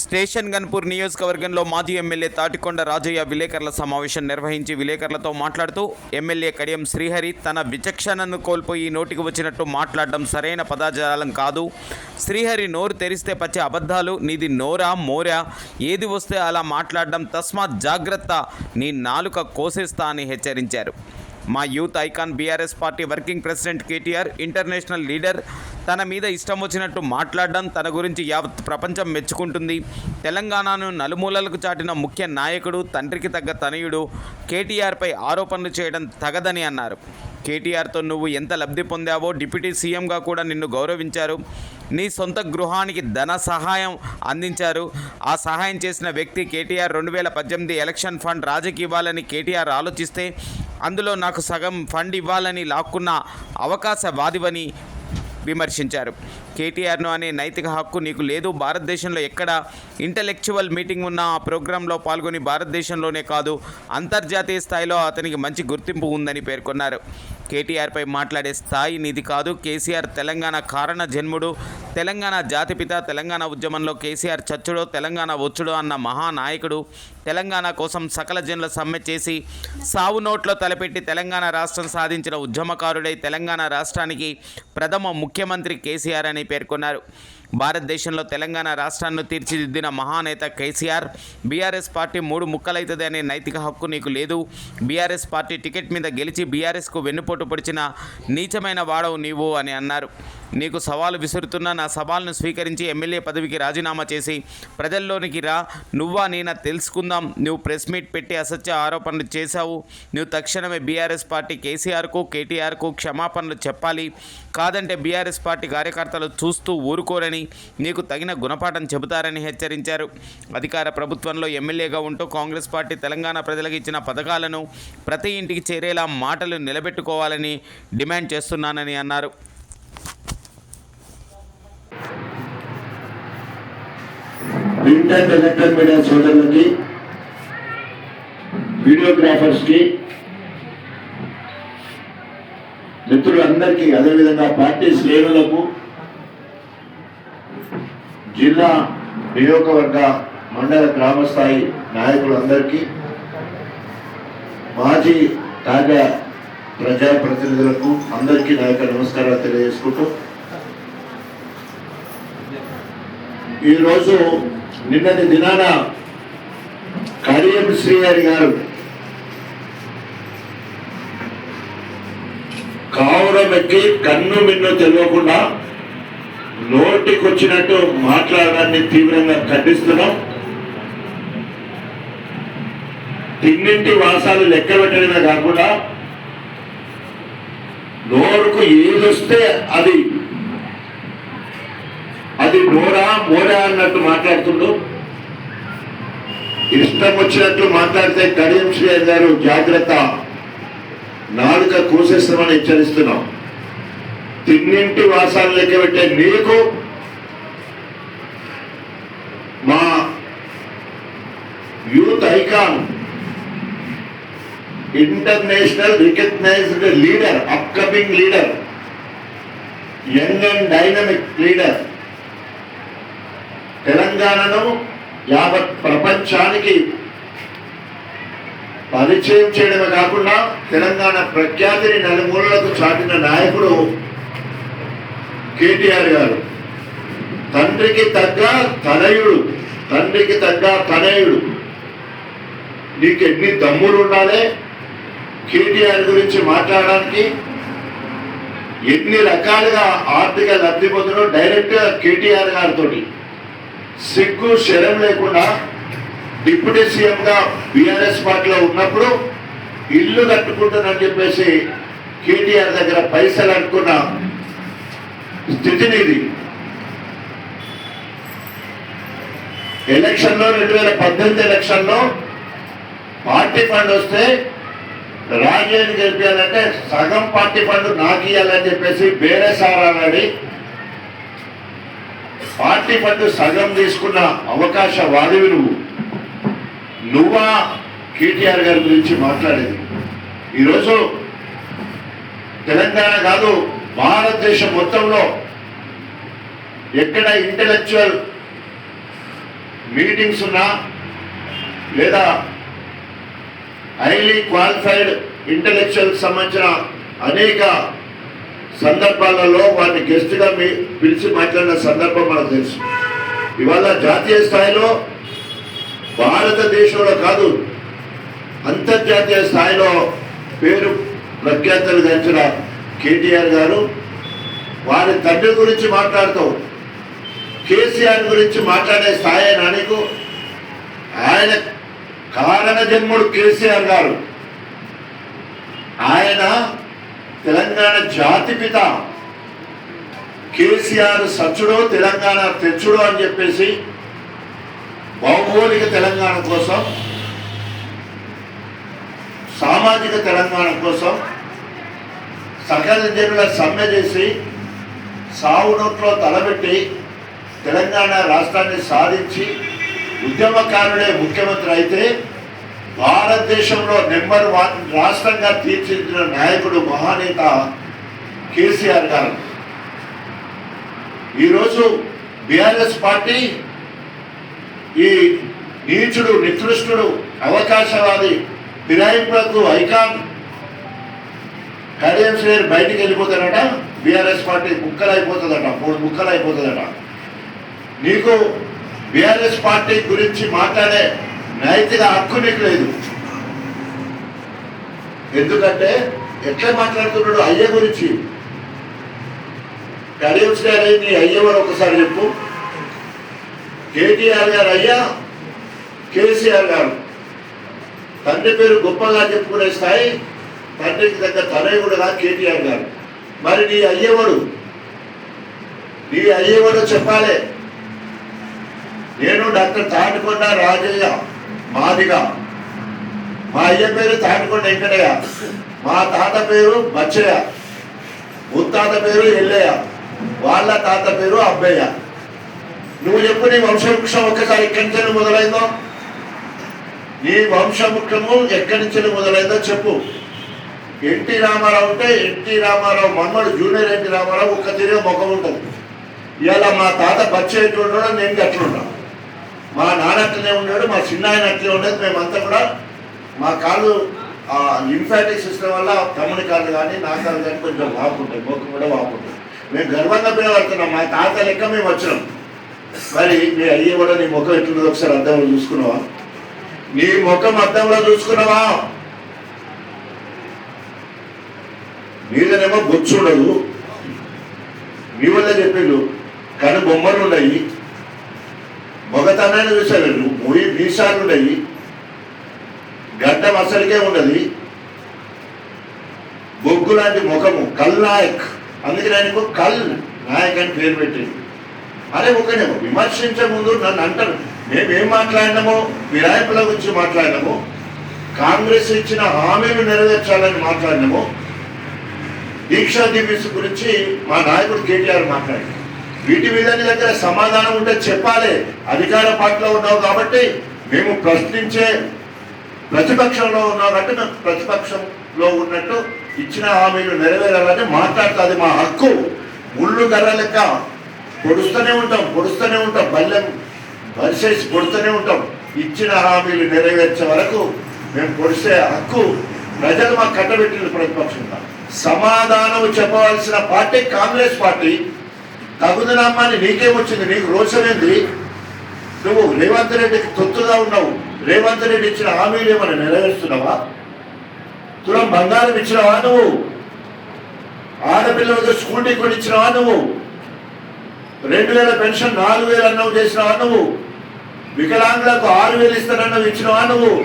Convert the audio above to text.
Station Ghanpur నియోజకవర్గంలో మాజీ MLA Tatikonda Rajaiah విలేకరుల సమావేశం నిర్వహించి విలేకరులతో మాట్లాడుతూ ఎమ్మెల్యే కడియం శ్రీహరి తన విచక్షణను కోల్పోయి నోటికి వచ్చినట్టు మాట్లాడడం సరైన పదాజాలం కాదు. శ్రీహరి నోరు తెరిస్తే పచ్చే అబద్ధాలు నీది నోరా మోరా ఏది వస్తే అలా మాట్లాడడం తస్మాత్ జాగ్రత్త నీ నాలుక కోసేస్తా అని హెచ్చరించారు. మా youth icon BRS party working president KTR international leader తన మీద ఇష్టం వచ్చినట్టు మాట్లాడడం తన గురించి యావత్ ప్రపంచం మెచ్చుకుంటుంది. తెలంగాణను నలుమూలలకు చాటిన ముఖ్య నాయకుడు తండ్రికి తగ్గ తనయుడు కేటీఆర్పై ఆరోపణలు చేయడం తగదని అన్నారు. కేటీఆర్తో నువ్వు ఎంత లబ్ధి పొందావో డిప్యూటీ సీఎంగా కూడా నిన్ను గౌరవించారు. నీ సొంత గృహానికి ధన సహాయం అందించారు. ఆ సహాయం చేసిన వ్యక్తి కేటీఆర్ రెండు వేల పద్దెనిమిది ఎలక్షన్ ఫండ్ రాజకీయ ఇవ్వాలని కేటీఆర్ ఆలోచిస్తే అందులో నాకు సగం ఫండ్ ఇవ్వాలని లాక్కున్న అవకాశవాదివని విమర్శించారు. కేటీఆర్ను అనే నైతిక హక్కు నీకు లేదు. భారతదేశంలో ఎక్కడ ఇంటలెక్చువల్ మీటింగ్ ఉన్న ఆ ప్రోగ్రాంలో పాల్గొని భారతదేశంలోనే కాదు అంతర్జాతీయ స్థాయిలో అతనికి మంచి గుర్తింపు ఉందని పేర్కొన్నారు. కేటీఆర్పై మాట్లాడే స్థాయి నీది కాదు. కేసీఆర్ తెలంగాణ కారణ జన్ముడు. తెలంగాణ జాతిపిత తెలంగాణ ఉద్యమంలో కేసీఆర్ చచ్చుడో తెలంగాణ వచ్చుడో అన్న మహానాయకుడు తెలంగాణ కోసం సకల జనుల సమ్మె చేసి సావు నోట్లో తలపెట్టి తెలంగాణ రాష్ట్రం సాధించిన ఉద్యమకారుడై తెలంగాణ రాష్ట్రానికి ప్రథమ ముఖ్యమంత్రి కేసీఆర్ అని పేర్కొన్నారు. భారతదేశంలో తెలంగాణ రాష్ట్రాన్ని తీర్చిదిద్దిన మహానేత కేసీఆర్ బీఆర్ఎస్ పార్టీ మూడు ముక్కలైతుంది అనే నైతిక హక్కు నీకు లేదు. బీఆర్ఎస్ పార్టీ టికెట్ మీద గెలిచి బీఆర్ఎస్కు వెన్నుపోటు పొడిచిన నీచమైన వాడవు నీవు అని అన్నారు. నీకు సవాలు విసురుతున్న నా సవాల్ను స్వీకరించి ఎమ్మెల్యే పదవికి రాజీనామా చేసి ప్రజల్లోనికి రా. నువ్వా నేనా తెలుసుకుందాం. నువ్వు ప్రెస్ మీట్ పెట్టి అసత్య ఆరోపణలు చేశావు. నువ్వు తక్షణమే బీఆర్ఎస్ పార్టీ కేసీఆర్కు కేటీఆర్కు క్షమాపణలు చెప్పాలి. కాదంటే బీఆర్ఎస్ పార్టీ కార్యకర్తలు చూస్తూ ఊరుకోరని నీకు తగిన గుణపాఠం చెబుతారని హెచ్చరించారు. అధికార ప్రభుత్వంలో ఎమ్మెల్యేగా ఉంటూ కాంగ్రెస్ పార్టీ తెలంగాణ ప్రజలకు ఇచ్చిన పథకాలను ప్రతి ఇంటికి చేరేలా మాటలు నిలబెట్టుకోవాలని డిమాండ్ చేస్తున్నానని అన్నారు. ప్రింట్ అండ్ ఎలక్ట్రానిక్ మీడియా సోదరులకి వీడియోగ్రాఫర్స్కి మిత్రులందరికీ అదేవిధంగా పార్టీ శ్రేణులకు జిల్లా నియోజకవర్గ మండల గ్రామ స్థాయి నాయకులందరికీ మాజీ తాజా ప్రజాప్రతినిధులకు అందరికీ నా యొక్క నమస్కారాలు తెలియజేసుకుంటూ ఈరోజు నిన్నటి దినాన కడియం శ్రీహరి గారు కావురం ఎక్కి కన్ను మిన్ను తెలియకుండా నోటికొచ్చినట్టు మాట్లాడడాన్ని తీవ్రంగా ఖండిస్తున్నాం. తిన్నింటి వాసాలు లెక్క పెట్టడమే కాకుండా నోరుకు ఏదొస్తే అది అది నోరా మోరా అన్నట్టు మాట్లాడుతుండు. ఇష్టం వచ్చినట్లు మాట్లాడితే కడియం శ్రీ గారు జాగ్రత్త. నాలుక కోసేస్తామని హెచ్చరిస్తున్నాం. తిన్నింటి వాసాలు లెక్క పెట్టే నీకు మా youth icon international recognised leader upcoming leader young and dynamic leader. తెలంగాణను యావత్ ప్రపంచానికి పరిచయం చేయడమే కాకుండా తెలంగాణ ప్రఖ్యాతిని నలుమూలలకు చాటిన నాయకుడు కేటీఆర్ గారు. తండ్రికి తగ్గ తనయుడు తండ్రికి తగ్గ తనయుడు. నీకు ఎన్ని దమ్ములు ఉండాలి? కేటీఆర్ గురించి మాట్లాడడానికి ఎన్ని రకాలుగా ఆర్థిక లబ్ధి పొందడం డైరెక్ట్గా కేటీఆర్ గారితో సిగ్గు శరం లేకుండా డిప్యూటీ సీఎంగా బీఆర్ఎస్ పార్టీలో ఉన్నప్పుడు ఇల్లు కట్టుకుంటానని చెప్పేసి కేటీఆర్ దగ్గర పైసలు అనుకున్న స్థితిని ఇది. ఎలక్షన్లో రెండు వేల పద్దెనిమిది ఎలక్షన్లో పార్టీ ఫండ్ వస్తే రాజేని గెలిపించాలంటే సగం పార్టీ ఫండ్ నాకు ఇవ్వాలని చెప్పేసి వేరే సారాలని పార్టీ పద్దు సగం తీసుకున్న అవకాశవాదివి నువ్వు నువ్వా కేటీఆర్ గారి గురించి మాట్లాడేది? ఈరోజు తెలంగాణ కాదు భారతదేశం మొత్తంలో ఎక్కడ ఇంటలెక్చువల్ మీటింగ్స్ ఉన్నా లేదా హైలీ క్వాలిఫైడ్ ఇంటలెక్చువల్ సంబంధించిన అనేక సందర్భాలలో వారిని గెస్ట్గా మీ పిలిచి మాట్లాడిన సందర్భం మనకు తెలుసు. ఇవాళ జాతీయ స్థాయిలో భారతదేశంలో కాదు అంతర్జాతీయ స్థాయిలో పేరు ప్రఖ్యాతలు గంచిన కేటీఆర్ గారు వారి తండ్రి గురించి మాట్లాడతావు. కేసీఆర్ గురించి మాట్లాడే స్థాయి నానికు ఆయన కారణ జన్ముడు కేసీఆర్ గారు. ఆయన తెలంగాణ జాతిపిత కేసీఆర్ సచ్చుడో తెలంగాణ తెచ్చుడో అని చెప్పేసి భౌగోళిక తెలంగాణ కోసం సామాజిక తెలంగాణ కోసం సకల జనుల సమ్మె చేసి సావు నోట్లో తలబెట్టి తెలంగాణ రాష్ట్రాన్ని సాధించి ఉద్యమకారుడే ముఖ్యమంత్రి అయితే భారతదేశంలో నెంబర్ వన్ రాష్ట్రంగా తీర్చిదిద్దిన నాయకుడు మహానేత కేసీఆర్ గారు. ఈరోజు బీఆర్ఎస్ పార్టీ ఈ నీచుడు నికృష్టుడు అవకాశవాది ఫిరాయింపులకు ఐకాన్ కడియం శ్రేయర్ బయటికి వెళ్ళిపోతాడట బీఆర్ఎస్ పార్టీ ముక్కలు అయిపోతుందట మూడు ముక్కలు అయిపోతుందట నీకు బీఆర్ఎస్ పార్టీ గురించి మాట్లాడే నైతిక హక్కు నీకు లేదు. ఎందుకంటే ఎట్లా మాట్లాడుతున్నాడు అయ్య గురించి. కడియం గారు నీ అయ్యవారు ఒకసారి చెప్పు. కేటీఆర్ గారు అయ్యా కేసీఆర్ గారు. తండ్రి పేరు గొప్పగా చెప్పుకునే స్థాయి తండ్రికి దగ్గర కూడా కేటీఆర్ గారు. మరి నీ అయ్యవడు నీ అయ్యవడు చెప్పాలి. నేను డాక్టర్ తాటికొండ రాజయ్య. మాదిగా. మా అయ్య పేరు తాటికొండ వెంకటయ్య. మా తాత పేరు బచ్చయ్య. ముత్తాత పేరు ఎల్లయ్య. వాళ్ళ తాత పేరు అబ్బయ్య. నువ్వు చెప్పు నీ వంశవృక్షం ఒక్కసారి ఎక్కడి నుంచి మొదలైందో? నీ వంశవృక్షము ఎక్కడి నుంచి మొదలైందో చెప్పు. ఎన్టీ రామారావు ఉంటే ఎన్టీ రామారావు మన్మడు జూనియర్ ఎన్టీ రామారావు ఒక్క తిరిగి ముఖం ఉంటుంది. ఇవాళ మా తాత బచ్చేటువంటి నేను అట్లున్నా మా నాన్న అట్లనే ఉన్నాడు మా చిన్న ఆయన అట్లే ఉండేది మేమంతా కూడా మా కాళ్ళు లింఫాటిక్ సిస్టమ్ వల్ల తమ్ముని కాళ్ళు కానీ నా కాళ్ళు కానీ కొంచెం వాపుంటాయి మొక్కు కూడా వాపుంటాయి. మేము గర్వంగా పిలవడుతున్నాం మా తాత లెక్క మేము వచ్చినాం. మరి నీ అయ్యి కూడా నీ ముఖం ఎట్లుందో ఒకసారి అద్దంలో చూసుకున్నావా? నీ ముఖం అద్దంలో చూసుకున్నావా? మీదనేమో బొచ్చు ఉండదు. మీ వల్ల చెప్పిండు కానీ బొమ్మలు ఉన్నాయి. మొగతనాన్ని చూశారు ముడి మీసాలు ఉన్నాయి గడ్డం అసలుకే ఉండదు బొగ్గు లాంటి ముఖము. కల్ నాయక్. అందుకే ఆయనకు కల్ నాయక్ అని పేరు పెట్టింది. అరే ఒకనే విమర్శించే ముందు నన్ను అంటారు. మేమేం మాట్లాడినామో విరాయింపుల గురించి మాట్లాడినాము కాంగ్రెస్ ఇచ్చిన హామీలు నెరవేర్చాలని మాట్లాడినాము దీక్షా దివీస్ గురించి మా నాయకుడు కేటీఆర్ మాట్లాడారు. వీటి మీద నీ దగ్గర సమాధానం ఉంటే చెప్పాలి. అధికార పార్టీలో ఉన్నావు కాబట్టి మేము ప్రశ్నించే ప్రతిపక్షంలో ఉన్నావు కాబట్టి మేము ప్రతిపక్షంలో ఉన్నట్టు ఇచ్చిన హామీలు నెరవేరాలని మాట్లాడుతుంది మా హక్కు. ముళ్ళు కర్ర లెక్క పొడుస్తూనే ఉంటాం పొడుస్తూనే ఉంటాం. బల్లెం వరిసేసి పొడుస్తూనే ఉంటాం. ఇచ్చిన హామీలు నెరవేర్చే వరకు మేము పొడిసే హక్కు ప్రజలు మాకు కట్టబెట్టిన ప్రతిపక్షంగా సమాధానం చెప్పవలసిన పార్టీ కాంగ్రెస్ పార్టీ. తగుదనమ్మని నీకేమొచ్చింది నీకు రోషమేంది? నువ్వు రేవంత్ రెడ్డికి తొత్తుగా ఉన్నావు. రేవంత్ రెడ్డి ఇచ్చిన హామీలు ఏమైనా నెరవేరుస్తున్నావా? తులం బంగారం ఇచ్చినవా నువ్వు? ఆడపిల్లలతో స్కూటీ కొనిచ్చినవా నువ్వు? రెండు వేల పెన్షన్ నాలుగు వేలు అన్నవు చేసినవా నువ్వు? వికలాంగులకు ఆరు వేలు ఇస్తానన్నవి ఇచ్చినవా నువ్వు?